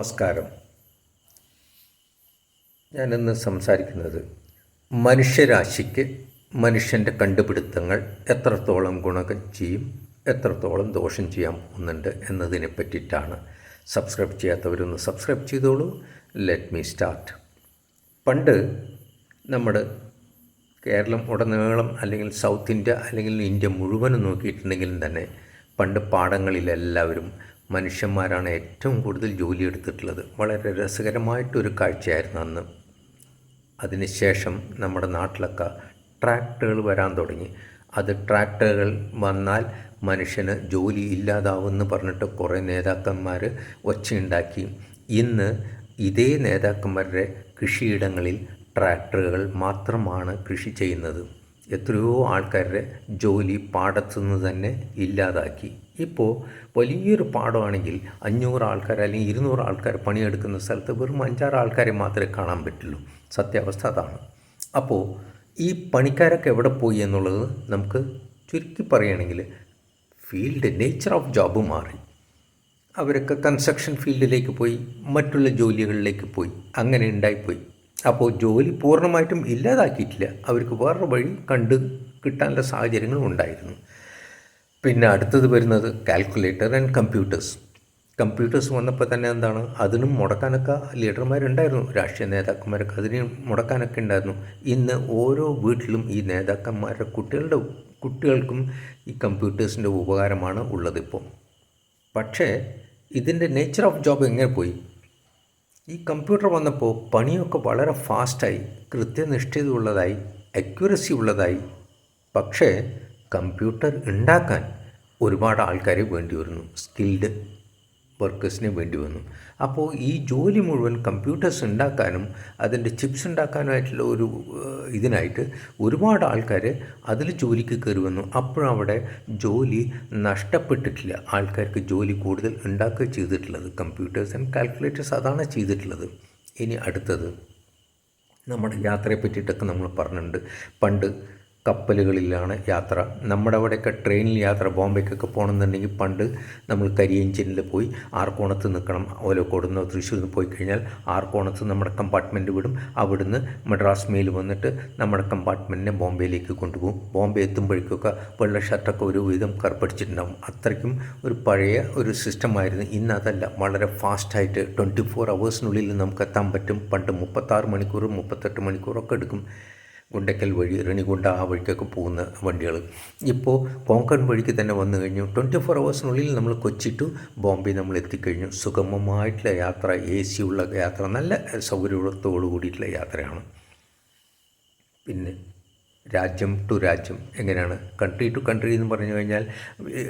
നമസ്കാരം. ഞാനിന്ന് സംസാരിക്കുന്നത് മനുഷ്യരാശിക്ക് മനുഷ്യന്റെ കണ്ടുപിടുത്തങ്ങൾ എത്രത്തോളം ഗുണകം ചെയ്യും എത്രത്തോളം ദോഷം ചെയ്യാം പോകുന്നുണ്ട് എന്നതിനെ പറ്റിയിട്ടാണ്. സബ്സ്ക്രൈബ് ചെയ്യാത്തവരൊന്ന് സബ്സ്ക്രൈബ് ചെയ്തോളൂ. ലെറ്റ് മീ സ്റ്റാർട്ട് പണ്ട് നമ്മുടെ കേരളം ഉടനീളം അല്ലെങ്കിൽ സൗത്ത് ഇന്ത്യ അല്ലെങ്കിൽ ഇന്ത്യ മുഴുവനും നോക്കിയിട്ടുണ്ടെങ്കിലും തന്നെ പണ്ട് പാടങ്ങളിലെല്ലാവരും മനുഷ്യന്മാരാണ് ഏറ്റവും കൂടുതൽ ജോലി എടുത്തിട്ടുള്ളത് വളരെ രസകരമായിട്ടൊരു കാഴ്ചയായിരുന്നു അന്ന്. അതിനുശേഷം നമ്മുടെ നാട്ടിലൊക്കെ ട്രാക്ടറുകൾ വരാൻ തുടങ്ങി. അത് ട്രാക്ടറുകൾ വന്നാൽ മനുഷ്യന് ജോലി ഇല്ലാതാവുമെന്ന് പറഞ്ഞിട്ട് കുറേ നേതാക്കന്മാർ ഒച്ചയുണ്ടാക്കി. ഇന്ന് ഇതേ നേതാക്കന്മാരുടെ കൃഷിയിടങ്ങളിൽ ട്രാക്ടറുകൾ മാത്രമാണ് കൃഷി ചെയ്യുന്നത്. എത്രയോ ആൾക്കാരുടെ ജോലി പാടത്തുനിന്ന് തന്നെ ഇല്ലാതാക്കി. ഇപ്പോൾ വലിയൊരു പാടമാണെങ്കിൽ അഞ്ഞൂറ് ആൾക്കാർ അല്ലെങ്കിൽ ഇരുന്നൂറ് ആൾക്കാർ പണിയെടുക്കുന്ന സ്ഥലത്ത് വെറും അഞ്ചാറ് ആൾക്കാരെ മാത്രമേ കാണാൻ പറ്റുള്ളൂ. സത്യാവസ്ഥ അതാണ്. അപ്പോൾ ഈ പണിക്കാരൊക്കെ എവിടെ പോയി എന്നുള്ളത് നമുക്ക് ചുരുക്കി പറയുകയാണെങ്കിൽ ഫീൽഡ് നേച്ചർ ഓഫ് ജോബ് മാറി. അവരൊക്കെ കൺസ്ട്രക്ഷൻ ഫീൽഡിലേക്ക് പോയി മറ്റുള്ള ജോലികളിലേക്ക് പോയി അങ്ങനെ ഉണ്ടായിപ്പോയി. അപ്പോൾ ജോലി പൂർണമായിട്ടും ഇല്ലാതാക്കിയിട്ടില്ല. അവർക്ക് വേറൊരു വഴി കണ്ട് കിട്ടാനുള്ള സാഹചര്യങ്ങൾ ഉണ്ടായിരുന്നു. പിന്നെ അടുത്തത് വരുന്നത് കാൽക്കുലേറ്റർ ആൻഡ് കമ്പ്യൂട്ടേഴ്സ് കമ്പ്യൂട്ടേഴ്സ് വന്നപ്പോൾ തന്നെ എന്താണ്? അതിനും മുടക്കാനൊക്കെ ലീഡർമാരുണ്ടായിരുന്നു. രാഷ്ട്രീയ നേതാക്കന്മാരൊക്കെ അതിന് മുടക്കാനൊക്കെ ഉണ്ടായിരുന്നു. ഇന്ന് ഓരോ വീട്ടിലും ഈ നേതാക്കന്മാരുടെ കുട്ടികളുടെ കുട്ടികൾക്കും ഈ കമ്പ്യൂട്ടേഴ്സിന്റെ ഉപകാരമാണ് ഉള്ളതിപ്പോൾ പക്ഷേ ഇതിന്റെ നേച്ചർ ഓഫ് ജോബ് എങ്ങനെ പോയി? ഈ കമ്പ്യൂട്ടർ വന്നപ്പോൾ പണിയൊക്കെ വളരെ ഫാസ്റ്റായി കൃത്യനിഷ്ഠയുള്ളതായി അക്യുറസി ഉള്ളതായി. പക്ഷേ കമ്പ്യൂട്ടർ ഉണ്ടാക്കാൻ ഒരുപാട് ആൾക്കാരെ വേണ്ടി വരുന്നു സ്കിൽഡ് വർക്കേഴ്സിന് വേണ്ടി വന്നു. അപ്പോൾ ഈ ജോലി മുഴുവൻ കമ്പ്യൂട്ടേഴ്സ് ഉണ്ടാക്കാനും അതിന്റെ ചിപ്സ് ഉണ്ടാക്കാനുമായിട്ടുള്ള ഒരു ഇതിനായിട്ട് ഒരുപാട് ആൾക്കാർ അതിൽ ജോലിക്ക് കയറി വന്നു. അപ്പോഴവിടെ ജോലി നഷ്ടപ്പെട്ടിട്ടില്ല. ആൾക്കാർക്ക് ജോലി കൂടുതൽ ഉണ്ടാക്കുക ചെയ്തിട്ടുള്ളത് കമ്പ്യൂട്ടേഴ്സ് ആൻഡ് കാൽക്കുലേറ്റേഴ്സ് അതാണ് ചെയ്തിട്ടുള്ളത്. ഇനി അടുത്തത്. നമ്മുടെ യാത്രയെ പറ്റിയിട്ടൊക്കെ നമ്മൾ പറഞ്ഞിട്ടുണ്ട്. പണ്ട് കപ്പലുകളിലാണ് യാത്ര. നമ്മുടെ അവിടെയൊക്കെ ട്രെയിനിൽ യാത്ര ബോംബെക്കൊക്കെ പോകണമെന്നുണ്ടെങ്കിൽ പണ്ട് നമ്മൾ കരിയഞ്ചിനിൽ പോയി ആർക്കോണത്ത് നിൽക്കണം. ഓലക്കോട് നിന്ന് തൃശ്ശൂരിൽ നിന്ന് പോയി കഴിഞ്ഞാൽ ആർക്കോണത്ത് നമ്മുടെ കമ്പാർട്ട്മെന്റ് വിടും. അവിടുന്ന് മദ്രാസ് മെയിൽ വന്നിട്ട് നമ്മുടെ കമ്പാർട്ട്മെന്റിനെ ബോംബെയിലേക്ക് കൊണ്ടുപോകും. ബോംബെ എത്തുമ്പോഴേക്കൊക്കെ വെള്ള ഷർട്ടൊക്കെ ഒരു വിധം കറുപ്പടിച്ചിട്ടുണ്ടാകും അത്രയ്ക്കും ഒരു പഴയ ഒരു സിസ്റ്റമായിരുന്നു ഇന്ന് അതല്ല. വളരെ ഫാസ്റ്റായിട്ട് ട്വന്റി ഫോർ അവേഴ്സിനുള്ളിൽ നമുക്ക് എത്താൻ പറ്റും. പണ്ട് മുപ്പത്താറ് മണിക്കൂർ മുപ്പത്തെട്ട് മണിക്കൂറൊക്കെ എടുക്കും. ഗുണ്ടക്കൽ വഴി റണിഗുണ്ട ആ വഴിക്കൊക്കെ പോകുന്ന വണ്ടികൾ. ഇപ്പോൾ കോങ്കൺ വഴിക്ക് തന്നെ വന്നു കഴിഞ്ഞു. ട്വന്റി ഫോർ അവേഴ്സിനുള്ളിൽ നമ്മൾ കൊച്ചി ടു ബോംബെ നമ്മൾ എത്തിക്കഴിഞ്ഞു. സുഗമമായിട്ടുള്ള യാത്ര എ സി ഉള്ള യാത്ര നല്ല സൗകര്യത്തോടു കൂടിയിട്ടുള്ള യാത്രയാണ്. പിന്നെ രാജ്യം ടു രാജ്യം എങ്ങനെയാണ്? കൺട്രി ടു കൺട്രി എന്ന് പറഞ്ഞു കഴിഞ്ഞാൽ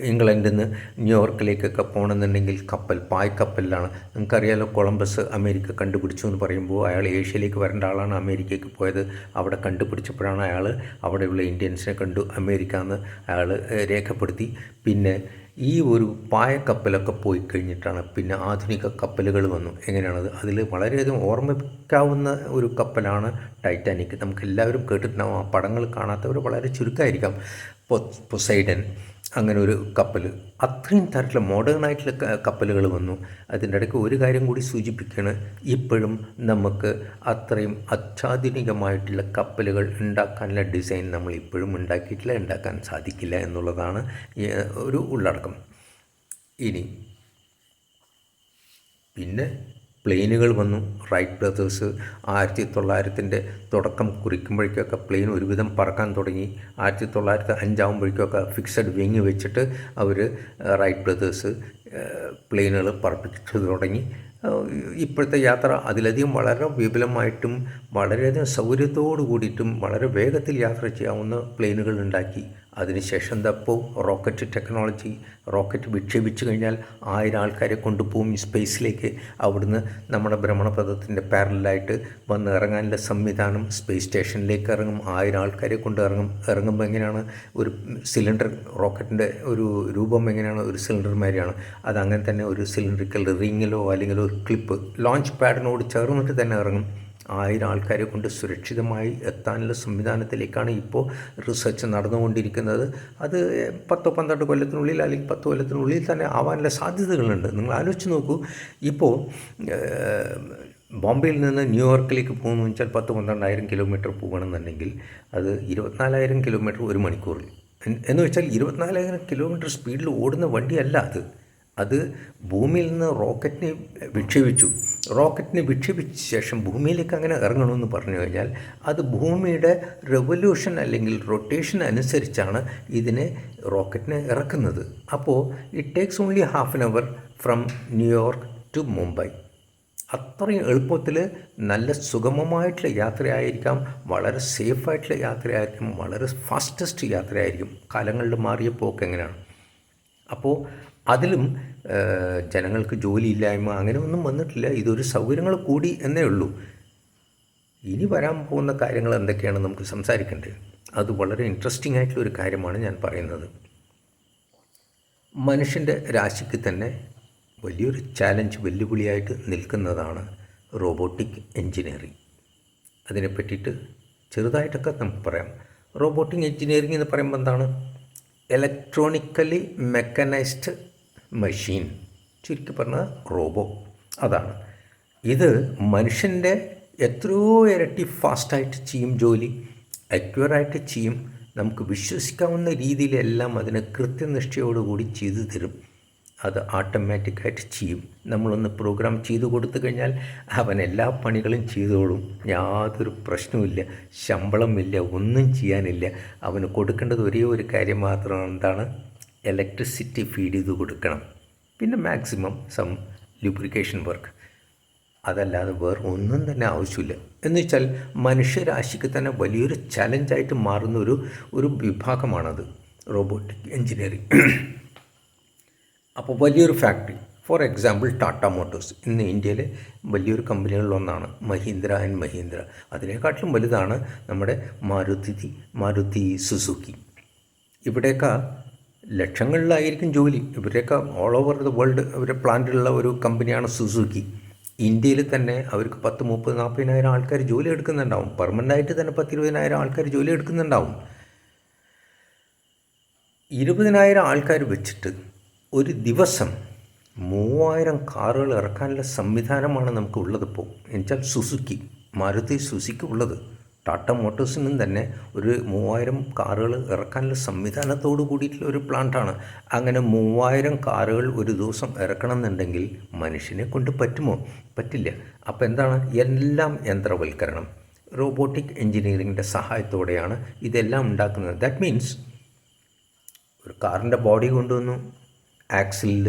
ഇംഗ്ലണ്ടിൽ നിന്ന് ന്യൂയോർക്കിലേക്കൊക്കെ പോകണമെന്നുണ്ടെങ്കിൽ കപ്പൽ പായ്ക്കപ്പലിലാണ് നിങ്ങൾക്കറിയാലോ കൊളംബസ് അമേരിക്ക കണ്ടുപിടിച്ചു എന്ന് പറയുമ്പോൾ അയാൾ ഏഷ്യയിലേക്ക് വരേണ്ട ആളാണ് അമേരിക്കയ്ക്ക് പോയത്. അവിടെ കണ്ടുപിടിച്ചപ്പോഴാണ് അയാൾ അവിടെയുള്ള ഇന്ത്യൻസിനെ കണ്ടു. അമേരിക്ക എന്ന് അയാൾ രേഖപ്പെടുത്തി. പിന്നെ ഈ ഒരു പായക്കപ്പലൊക്കെ പോയി കഴിഞ്ഞിട്ടാണ് പിന്നെ ആധുനിക കപ്പലുകൾ വന്നു. എങ്ങനെയാണത്? അതിൽ വളരെയധികം ഓർമ്മിക്കാവുന്ന ഒരു കപ്പലാണ് ടൈറ്റാനിക്. നമുക്ക് എല്ലാവരും കേട്ടിട്ടുണ്ടാവും ആ പടങ്ങൾ കാണാത്തവർ വളരെ ചുരുക്കമായിരിക്കാം. പൊസൈഡൻ അങ്ങനെ ഒരു കപ്പൽ അത്രയും തരത്തിലുള്ള മോഡേൺ ആയിട്ടുള്ള കപ്പലുകൾ വന്നു. അതിന്റെ ഇടയ്ക്ക് ഒരു കാര്യം കൂടി സൂചിപ്പിക്കുകയാണ് ഇപ്പോഴും നമുക്ക് അത്രയും അത്യാധുനികമായിട്ടുള്ള കപ്പലുകൾ ഉണ്ടാക്കാനുള്ള ഡിസൈൻ നമ്മൾ ഇപ്പോഴും ഉണ്ടാക്കിയിട്ടില്ല ഉണ്ടാക്കാൻ സാധിക്കില്ല എന്നുള്ളതാണ് ഒരു ഉള്ളടക്കം. ഇനി പിന്നെ പ്ലെയിനുകൾ വന്നു. റൈറ്റ് ബ്രദേഴ്സ് ആയിരത്തി തൊള്ളായിരത്തിന്റെ തുടക്കം കുറിക്കുമ്പോഴേക്കൊക്കെ പ്ലെയിൻ ഒരുവിധം പറക്കാൻ തുടങ്ങി. ആയിരത്തി തൊള്ളായിരത്തി അഞ്ചാകുമ്പോഴേക്കൊക്കെ ഫിക്സഡ് വിങ് വെച്ചിട്ട് അവർ റൈറ്റ് ബ്രദേഴ്സ് പ്ലെയിനുകൾ പറപ്പിച്ചു തുടങ്ങി. ഇപ്പോഴത്തെ യാത്ര അതിലധികം വളരെ വിപുലമായിട്ടും വളരെയധികം സൗകര്യത്തോടു കൂടിയിട്ടും വളരെ വേഗത്തിൽ യാത്ര ചെയ്യാവുന്ന പ്ലെയിനുകൾ ഉണ്ടാക്കി. അതിനുശേഷം എന്താപ്പോൾ റോക്കറ്റ് ടെക്നോളജി റോക്കറ്റ് വിക്ഷേപിച്ചു കഴിഞ്ഞാൽ ആയിരം ആൾക്കാരെ കൊണ്ടുപോകും സ്പേസിലേക്ക്. അവിടുന്ന് നമ്മുടെ ഭ്രമണപഥത്തിന്റെ പാരലായിട്ട് വന്ന് ഇറങ്ങാനുള്ള സംവിധാനം സ്പേസ് സ്റ്റേഷനിലേക്ക് ഇറങ്ങും. ആയിരം ആൾക്കാരെ കൊണ്ട് ഇറങ്ങും. ഇറങ്ങുമ്പോൾ എങ്ങനെയാണ്? ഒരു സിലിണ്ടർ റോക്കറ്റിന്റെ ഒരു രൂപം എങ്ങനെയാണ്? ഒരു സിലിണ്ടർ മാതിരിയാണ്. അത് അങ്ങനെ തന്നെ ഒരു സിലിണ്ടറിക്കൽ റിങ്ങിലോ അല്ലെങ്കിൽ ഒരു ക്ലിപ്പ് ലോഞ്ച് പാഡിനോട് ചേർന്നിട്ട് തന്നെ ഇറങ്ങും. ആയിരം ആൾക്കാരെ കൊണ്ട് സുരക്ഷിതമായി എത്താനുള്ള സംവിധാനത്തിലേക്കാണ് ഇപ്പോൾ റിസർച്ച് നടന്നുകൊണ്ടിരിക്കുന്നത്. അത് പത്തോ പന്ത്രണ്ട് കൊല്ലത്തിനുള്ളിൽ അല്ലെങ്കിൽ പത്ത് കൊല്ലത്തിനുള്ളിൽ തന്നെ ആവാനുള്ള സാധ്യതകളുണ്ട്. നിങ്ങൾ ആലോചിച്ച് നോക്കൂ. ഇപ്പോൾ ബോംബെയിൽ നിന്ന് ന്യൂയോർക്കിലേക്ക് പോകുന്നു വെച്ചാൽ പത്ത് പന്ത്രണ്ടായിരം കിലോമീറ്റർ പോകണമെന്നുണ്ടെങ്കിൽ അത് ഇരുപത്തിനാലായിരം കിലോമീറ്റർ ഒരു മണിക്കൂറിൽ. എന്ന് വെച്ചാൽ ഇരുപത്തിനാലായിരം കിലോമീറ്റർ സ്പീഡിൽ ഓടുന്ന വണ്ടിയല്ല അത്. അത് ഭൂമിയിൽ നിന്ന് റോക്കറ്റിനെ വിക്ഷേപിച്ചു. റോക്കറ്റിനെ വിക്ഷേപിച്ച ശേഷം ഭൂമിയിലേക്ക് അങ്ങനെ ഇറങ്ങണമെന്ന് പറഞ്ഞു കഴിഞ്ഞാൽ അത് ഭൂമിയുടെ റെവല്യൂഷൻ അല്ലെങ്കിൽ റൊട്ടേഷൻ അനുസരിച്ചാണ് ഇതിനെ റോക്കറ്റിനെ ഇറക്കുന്നത്. അപ്പോൾ it takes only half an hour from New York to Mumbai അത്രയും എളുപ്പത്തിൽ നല്ല സുഗമമായിട്ടുള്ള യാത്രയായിരിക്കാം വളരെ സേഫായിട്ടുള്ള യാത്രയായിരിക്കും വളരെ ഫാസ്റ്റസ്റ്റ് യാത്രയായിരിക്കും. കാലങ്ങളിൽ മാറിയ പോക്ക് എങ്ങനെയാണ്? അപ്പോൾ അതിലും ജനങ്ങൾക്ക് ജോലിയില്ലായ്മ അങ്ങനെ ഒന്നും വന്നിട്ടില്ല. ഇതൊരു സൗകര്യങ്ങൾ കൂടി എന്നേ ഉള്ളൂ. ഇനി വരാൻ പോകുന്ന കാര്യങ്ങൾ എന്തൊക്കെയാണ് നമുക്ക് സംസാരിക്കേണ്ടത്? അത് വളരെ ഇൻട്രസ്റ്റിംഗ് ആയിട്ടുള്ള ഒരു കാര്യമാണ് ഞാൻ പറയുന്നത്. മനുഷ്യന്റെ രാശിക്ക് തന്നെ വലിയൊരു ചാലഞ്ച് വെല്ലുവിളിയായിട്ട് നിൽക്കുന്നതാണ് റോബോട്ടിക് എൻജിനീയറിംഗ് അതിനെ പറ്റിയിട്ട് ചെറുതായിട്ടൊക്കെ നമുക്ക് പറയാം. റോബോട്ടിക് എൻജിനീയറിംഗ് എന്ന് പറയുമ്പോൾ എന്താണ്? ഇലക്ട്രോണിക്കലി മെക്കനൈസ്ഡ് മെഷീൻ ചുരുക്കി പറഞ്ഞാൽ റോബോ അതാണ്. ഇത് മനുഷ്യന്റെ എത്രയോ ഇരട്ടി ഫാസ്റ്റായിട്ട് ചെയ്യും ജോലി അക്യൂറായിട്ട് ചെയ്യും. നമുക്ക് വിശ്വസിക്കാവുന്ന രീതിയിലെല്ലാം അതിനെ കൃത്യനിഷ്ഠയോടുകൂടി ചെയ്തു തരും. അത് ആട്ടോമാറ്റിക്കായിട്ട് ചെയ്യും. നമ്മളൊന്ന് പ്രോഗ്രാം ചെയ്തു കൊടുത്തു കഴിഞ്ഞാൽ അവൻ എല്ലാ പണികളും ചെയ്തോളും. യാതൊരു പ്രശ്നവുമില്ല ശമ്പളമില്ല. ഒന്നും ചെയ്യാനില്ല. അവന് കൊടുക്കേണ്ടത് ഒരേ ഒരു കാര്യം മാത്രമാണ് എന്താണ്? ഇലക്ട്രിസിറ്റി ഫീഡ് ചെയ്ത് കൊടുക്കണം. പിന്നെ മാക്സിമം സം ലൂബ്രിക്കേഷൻ വർക്ക് അതല്ലാതെ വേറെ ഒന്നും തന്നെ ആവശ്യമില്ല. എന്ന് വെച്ചാൽ മനുഷ്യരാശിക്ക് തന്നെ വലിയൊരു ചലഞ്ചായിട്ട് മാറുന്ന ഒരു ഒരു വിഭാഗമാണത്. റോബോട്ടിക് എഞ്ചിനീയറിംഗ് അപ്പോൾ വലിയൊരു factory for example Tata motors ഇന്ന് ഇന്ത്യയിലെ വലിയൊരു കമ്പനികളിലൊന്നാണ് മഹീന്ദ്ര ആൻഡ് മഹീന്ദ്ര. അതിനെക്കാട്ടിലും വലുതാണ് നമ്മുടെ മാരുതി മാരുതി സുസുക്കി ഇവിടെയൊക്കെ ലക്ഷങ്ങളിലായിരിക്കും ജോലി. ഇവരൊക്കെ ഓൾ ഓവർ ദ വേൾഡ് അവരുടെ പ്ലാന്റിലുള്ള ഒരു കമ്പനിയാണ് സുസുക്കി ഇന്ത്യയിൽ തന്നെ അവർക്ക് പത്ത് മുപ്പത് നാൽപ്പതിനായിരം ആൾക്കാർ ജോലി എടുക്കുന്നുണ്ടാവും. പെർമനന്റ് ആയിട്ട് തന്നെ പത്ത് ഇരുപതിനായിരം ആൾക്കാർ ജോലി എടുക്കുന്നുണ്ടാവും. ഇരുപതിനായിരം ആൾക്കാർ വെച്ചിട്ട് ഒരു ദിവസം മൂവായിരം കാറുകൾ ഇറക്കാനുള്ള സംവിധാനമാണ് നമുക്ക് ഉള്ളത് ഇപ്പോൾ എന്നുവെച്ചാൽ സുസുക്കി മാരുതി സുസുക്കി ഉള്ളത്. ടാറ്റ മോട്ടോഴ്സിനും തന്നെ ഒരു മൂവായിരം കാറുകൾ ഇറക്കാനുള്ള സംവിധാനത്തോട് കൂടിയിട്ടുള്ള ഒരു പ്ലാന്റാണ് അങ്ങനെ മൂവായിരം കാറുകൾ ഒരു ദിവസം ഇറക്കണം എന്നുണ്ടെങ്കിൽ മനുഷ്യനെ കൊണ്ട് പറ്റുമോ? പറ്റില്ല. അപ്പോൾ എന്താണ്? എല്ലാം യന്ത്രവൽക്കരണം. റോബോട്ടിക് എൻജിനീയറിങ്ങിന്റെ സഹായത്തോടെയാണ് ഇതെല്ലാം ഉണ്ടാക്കുന്നത്. ദാറ്റ് മീൻസ് ഒരു കാറിന്റെ ബോഡി കൊണ്ടുവന്നു ആക്സിലിൽ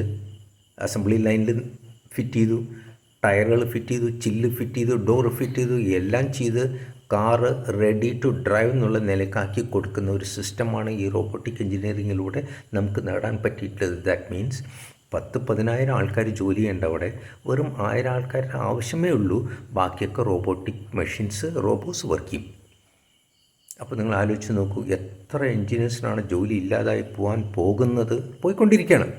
അസംബ്ലി ലൈനിൽ ഫിറ്റ് ചെയ്തു ടയറുകൾ ഫിറ്റ് ചെയ്തു ചില്ല് ഫിറ്റ് ചെയ്തു ഡോർ ഫിറ്റ് ചെയ്തു എല്ലാം ചെയ്ത് കാറ് റെഡി ടു ഡ്രൈവ് എന്നുള്ള നിലക്കാക്കി കൊടുക്കുന്ന ഒരു സിസ്റ്റമാണ് ഈ റോബോട്ടിക് എഞ്ചിനീയറിങ്ങിലൂടെ നമുക്ക് നേടാൻ പറ്റിയിട്ടുള്ളത്. ദാറ്റ് മീൻസ് പത്ത് പതിനായിരം ആൾക്കാർ ജോലി ചെയ്യേണ്ട അവിടെ. വെറും ആയിരം ആൾക്കാരുടെ ആവശ്യമേ ഉള്ളൂ. ബാക്കിയൊക്കെ റോബോട്ടിക് മെഷീൻസ് റോബോസ് വർക്ക് ചെയ്യും. അപ്പോൾ നിങ്ങൾ ആലോചിച്ച് നോക്കൂ എത്ര എൻജിനീയേഴ്സിനാണ് ജോലി ഇല്ലാതായി പോകാൻ പോകുന്നത്? പോയിക്കൊണ്ടിരിക്കുകയാണ്.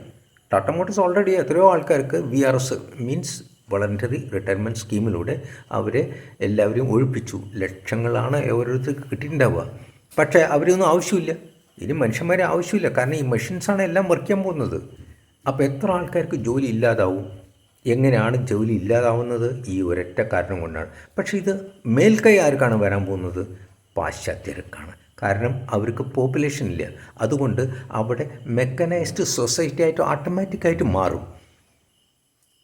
ടാറ്റ മോട്ടോഴ്സ് ഓൾറെഡി എത്രയോ ആൾക്കാർക്ക് V R S means voluntary retirement സ്കീമിലൂടെ അവരെ എല്ലാവരെയും ഒഴിപ്പിച്ചു. ലക്ഷങ്ങളാണ് ഓരോരുത്തർക്ക് കിട്ടിയിട്ടുണ്ടാവുക. പക്ഷേ അവരൊന്നും ആവശ്യമില്ല. ഇനി മനുഷ്യന്മാരെ ആവശ്യമില്ല. കാരണം ഈ മെഷീൻസാണ് എല്ലാം വർക്ക് ചെയ്യാൻ പോകുന്നത്. അപ്പോൾ എത്ര ആൾക്കാർക്ക് ജോലി ഇല്ലാതാവും? എങ്ങനെയാണ് ജോലി ഇല്ലാതാവുന്നത്? ഈ ഒരൊറ്റ കാരണം കൊണ്ടാണ്. പക്ഷേ ഇത് മേൽക്കൈ ആർക്കാണ് വരാൻ പോകുന്നത്? പാശ്ചാത്യർക്കാണ്. കാരണം അവർക്ക് പോപ്പുലേഷൻ ഇല്ല. അതുകൊണ്ട് അവിടെ മെക്കനൈസ്ഡ് സൊസൈറ്റി ആയിട്ട് ഓട്ടോമാറ്റിക്കായിട്ട് മാറും.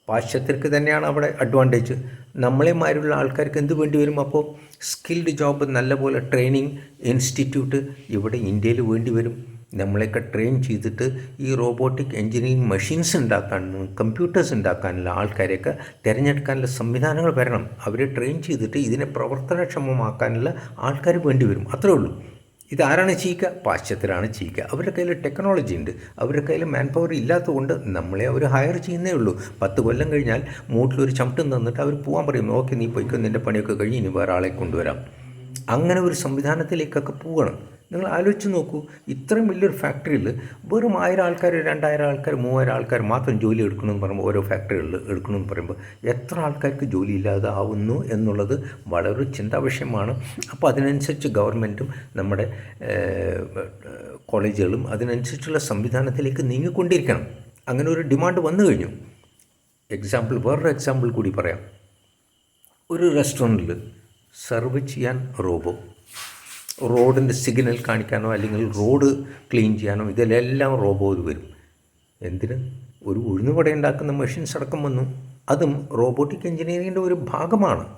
പാശ്ചാത്യർക്ക് തന്നെയാണ് അവിടെ അഡ്വാന്റേജ് നമ്മളെമാരുള്ള ആൾക്കാർക്ക് എന്ത് വേണ്ടി വരും? അപ്പോൾ സ്കിൽഡ് ജോബ് നല്ലപോലെ ട്രെയിനിങ് ഇൻസ്റ്റിറ്റ്യൂട്ട് ഇവിടെ ഇന്ത്യയിൽ വേണ്ടി വരും. നമ്മളെയൊക്കെ ട്രെയിൻ ചെയ്തിട്ട് ഈ റോബോട്ടിക് എൻജിനീയറിങ് മെഷീൻസ് ഉണ്ടാക്കാനും കമ്പ്യൂട്ടേഴ്സ് ഉണ്ടാക്കാനുള്ള ആൾക്കാരെയൊക്കെ തിരഞ്ഞെടുക്കാനുള്ള സംവിധാനങ്ങൾ വരണം. അവരെ ട്രെയിൻ ചെയ്തിട്ട് ഇതിനെ പ്രവർത്തനക്ഷമമാക്കാനുള്ള ആൾക്കാർ വേണ്ടി വരും. അത്രേ ഉള്ളൂ. ഇതാരാണ് ചെയ്യുക പാശ്ചാത്യരാണ് ചെയ്യുക അവരുടെ കയ്യിൽ ടെക്നോളജി ഉണ്ട്. അവരുടെ കയ്യിൽ മാൻ പവർ ഇല്ലാത്തതുകൊണ്ട് നമ്മളെ അവർ ഹയർ ചെയ്യുന്നേ ഉള്ളൂ. പത്ത് കൊല്ലം കഴിഞ്ഞാൽ മൂട്ടിലൊരു ചവിട്ടും തന്നിട്ട് അവർ പോകാൻ പറയും ഓക്കെ നീ പോയിക്കോ നിന്റെ പണിയൊക്കെ കഴിഞ്ഞ് ഇനി വേറെ ആളെ കൊണ്ടുവരാം. അങ്ങനെ ഒരു സംവിധാനത്തിലേക്കൊക്കെ പോകണം. നിങ്ങൾ ആലോചിച്ച് നോക്കൂ ഇത്രയും വലിയൊരു ഫാക്ടറിയിൽ വെറും ആയിരം ആൾക്കാർ രണ്ടായിരം ആൾക്കാർ മൂവായിരം ആൾക്കാർ മാത്രം ജോലി എടുക്കണമെന്ന് പറയുമ്പോൾ ഓരോ ഫാക്ടറികളിൽ എടുക്കണമെന്ന് പറയുമ്പോൾ എത്ര ആൾക്കാർക്ക് ജോലി ഇല്ലാതെ ആവുന്നു എന്നുള്ളത് വളരെ ചിന്താ വിഷയമാണ് അപ്പോൾ അതിനനുസരിച്ച് ഗവൺമെന്റും നമ്മുടെ കോളേജുകളും അതിനനുസരിച്ചുള്ള സംവിധാനത്തിലേക്ക് നീങ്ങിക്കൊണ്ടിരിക്കണം. അങ്ങനെ ഒരു ഡിമാൻഡ് വന്നു കഴിഞ്ഞു. എക്സാമ്പിൾ വേറൊരു എക്സാമ്പിൾ കൂടി പറയാം. ഒരു റെസ്റ്റോറന്റിൽ സെർവ് ചെയ്യാൻ റോബോ റോഡിന്റെ സിഗ്നൽ കാണിക്കാനോ അല്ലെങ്കിൽ റോഡ് ക്ലീൻ ചെയ്യാനോ ഇതിലെല്ലാം റോബോട്ട് വരും. എന്തിന്? ഒരു ഉഴുന്നുപട ഉണ്ടാക്കുന്ന മെഷീൻസ് അടക്കം വന്നു. അതും റോബോട്ടിക് എഞ്ചിനീയറിങ്ങിന്റെ ഒരു ഭാഗമാണ്.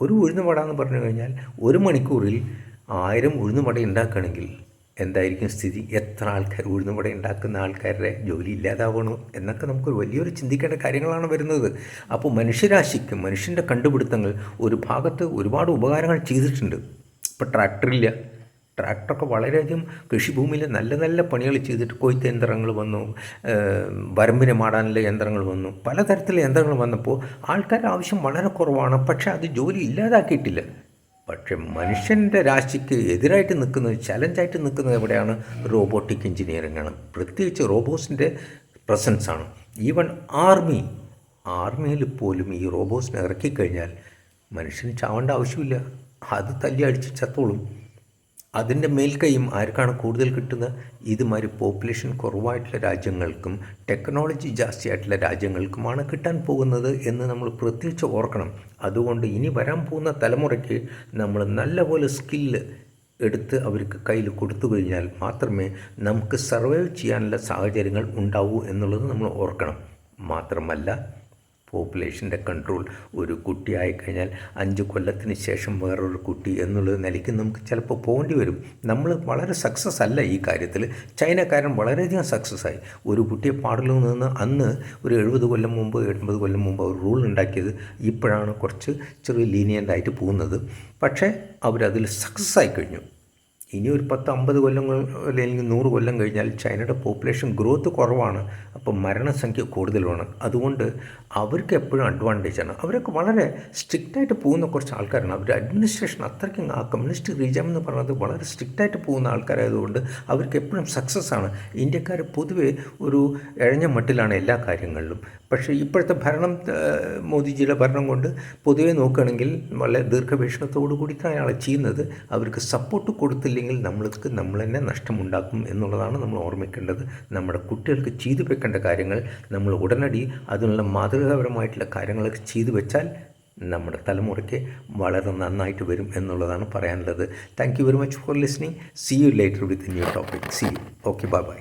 ഒരു ഉഴുന്നുപട എന്ന് പറഞ്ഞു കഴിഞ്ഞാൽ ഒരു മണിക്കൂറിൽ ആയിരം ഉഴുന്നുപട ഉണ്ടാക്കുകയാണെങ്കിൽ എന്തായിരിക്കും സ്ഥിതി? എത്ര ആൾക്കാർ ഉഴുന്നുപട ഉണ്ടാക്കുന്ന ആൾക്കാരുടെ ജോലി ഇല്ലാതാവണോ എന്നൊക്കെ നമുക്കൊരു വലിയൊരു ചിന്തിക്കേണ്ട കാര്യങ്ങളാണ് വരുന്നത്. അപ്പോൾ മനുഷ്യരാശിക്ക് മനുഷ്യന്റെ കണ്ടുപിടുത്തങ്ങൾ ഒരു ഭാഗത്ത് ഒരുപാട് ഉപകാരങ്ങൾ ചെയ്തിട്ടുണ്ട്. ഇപ്പോൾ ട്രാക്ടറില്ല. ട്രാക്ടറൊക്കെ വളരെയധികം കൃഷിഭൂമിയിൽ നല്ല നല്ല പണികൾ ചെയ്തിട്ട് കൊയ്ത്ത് യന്ത്രങ്ങൾ വന്നു വരമ്പിനെ മാടാനുള്ള യന്ത്രങ്ങൾ വന്നു പലതരത്തിലുള്ള യന്ത്രങ്ങൾ വന്നപ്പോൾ ആൾക്കാരുടെ ആവശ്യം വളരെ കുറവാണ്. പക്ഷേ അത് ജോലി ഇല്ലാതാക്കിയിട്ടില്ല. പക്ഷെ മനുഷ്യന്റെ രാശിക്ക് എതിരായിട്ട് നിൽക്കുന്നത് ചലഞ്ചായിട്ട് നിൽക്കുന്നത് എവിടെയാണ്? റോബോട്ടിക് എഞ്ചിനീയറിംഗ് ആണ് പ്രത്യേകിച്ച് റോബോട്ട്സിന്റെ പ്രസൻസ് ആണ് ഈവൻ ആർമി ആർമിയിൽ പോലും ഈ റോബോട്ട്സിനെ ഇറക്കിക്കഴിഞ്ഞാൽ മനുഷ്യന് ചാവേണ്ട ആവശ്യമില്ല. അത് തല്ലി അടിച്ച് ചത്തോളും. അതിന്റെ മേൽക്കൈയും ആർക്കാണ് കൂടുതൽ കിട്ടുന്നത്? ഇതുമാതിരി പോപ്പുലേഷൻ കുറവായിട്ടുള്ള രാജ്യങ്ങൾക്കും ടെക്നോളജി ജാസ്തിയായിട്ടുള്ള രാജ്യങ്ങൾക്കുമാണ് കിട്ടാൻ പോകുന്നത് എന്ന് നമ്മൾ പ്രത്യേകിച്ച് ഓർക്കണം. അതുകൊണ്ട് ഇനി വരാൻ പോകുന്ന തലമുറയ്ക്ക് നമ്മൾ നല്ലപോലെ സ്കില്ല് എടുത്ത് അവർക്ക് കയ്യിൽ കൊടുത്തു കഴിഞ്ഞാൽ മാത്രമേ നമുക്ക് സർവൈവ് ചെയ്യാനുള്ള സാഹചര്യങ്ങൾ ഉണ്ടാവൂ എന്നുള്ളത് നമ്മൾ ഓർക്കണം. മാത്രമല്ല പോപ്പുലേഷന്റെ കൺട്രോൾ ഒരു കുട്ടിയായി കഴിഞ്ഞാൽ അഞ്ച് കൊല്ലത്തിന് ശേഷം വേറൊരു കുട്ടി എന്നുള്ളത് നിലയ്ക്ക് നമുക്ക് ചിലപ്പോൾ പോകേണ്ടി വരും. നമ്മൾ വളരെ സക്സസ് അല്ല ഈ കാര്യത്തിൽ. ചൈനക്കാരൻ വളരെയധികം സക്സസ് ആയി. ഒരു കുട്ടിയെ പാടുള്ളൂ നിന്ന് അന്ന് ഒരു എഴുപത് കൊല്ലം മുമ്പ് എൺപത് കൊല്ലം മുമ്പ് അവർ റൂൾ ഉണ്ടാക്കിയത് ഇപ്പോഴാണ് കുറച്ച് ചെറിയ ലീനിയന്റ് ആയിട്ട് പോകുന്നത്. പക്ഷേ അവരതിൽ സക്സസ് ആയി കഴിഞ്ഞു. ഇനി ഒരു പത്ത് അമ്പത് കൊല്ലം അല്ലെങ്കിൽ നൂറ് കൊല്ലം കഴിഞ്ഞാൽ ചൈനയുടെ പോപ്പുലേഷൻ ഗ്രോത്ത് കുറവാണ്. അപ്പോൾ മരണസംഖ്യ കൂടുതലാണ് അതുകൊണ്ട് അവർക്ക് എപ്പോഴും അഡ്വാന്റേജാണ് അവരൊക്കെ വളരെ സ്ട്രിക്റ്റായിട്ട് പോകുന്ന കുറച്ച് ആൾക്കാരാണ്. അവരുടെ അഡ്മിനിസ്ട്രേഷൻ അത്രയ്ക്കും ആ കമ്മ്യൂണിസ്റ്റ് റീജം എന്ന് പറയുന്നത് വളരെ സ്ട്രിക്റ്റായിട്ട് പോകുന്ന ആൾക്കാരായതുകൊണ്ട് അവർക്ക് എപ്പോഴും സക്സസ് ആണ്. ഇന്ത്യക്കാർ പൊതുവേ ഒരു ഇഴഞ്ഞ മട്ടിലാണ് എല്ലാ കാര്യങ്ങളിലും. പക്ഷേ ഇപ്പോഴത്തെ ഭരണം മോദിജിയുടെ ഭരണം കൊണ്ട് പൊതുവെ നോക്കുകയാണെങ്കിൽ വളരെ ദീർഘവീക്ഷണത്തോടു കൂടി അയാളെ ചെയ്യുന്നത് അവർക്ക് സപ്പോർട്ട് കൊടുത്തില്ലെങ്കിൽ നമ്മൾക്ക് നമ്മൾ തന്നെ നഷ്ടമുണ്ടാക്കും എന്നുള്ളതാണ് നമ്മൾ ഓർമ്മിക്കേണ്ടത്. നമ്മുടെ കുട്ടികൾക്ക് ചെയ്തു വെക്കേണ്ട കാര്യങ്ങൾ നമ്മൾ ഉടനടി അതിനുള്ള മാതൃകാപരമായിട്ടുള്ള കാര്യങ്ങളൊക്കെ ചെയ്തു വെച്ചാൽ നമ്മുടെ തലമുറയ്ക്ക് വളരെ നന്നായിട്ട് വരും എന്നുള്ളതാണ് പറയാനുള്ളത്. Thank you very much for listening see you later with new topic see you okay bye bye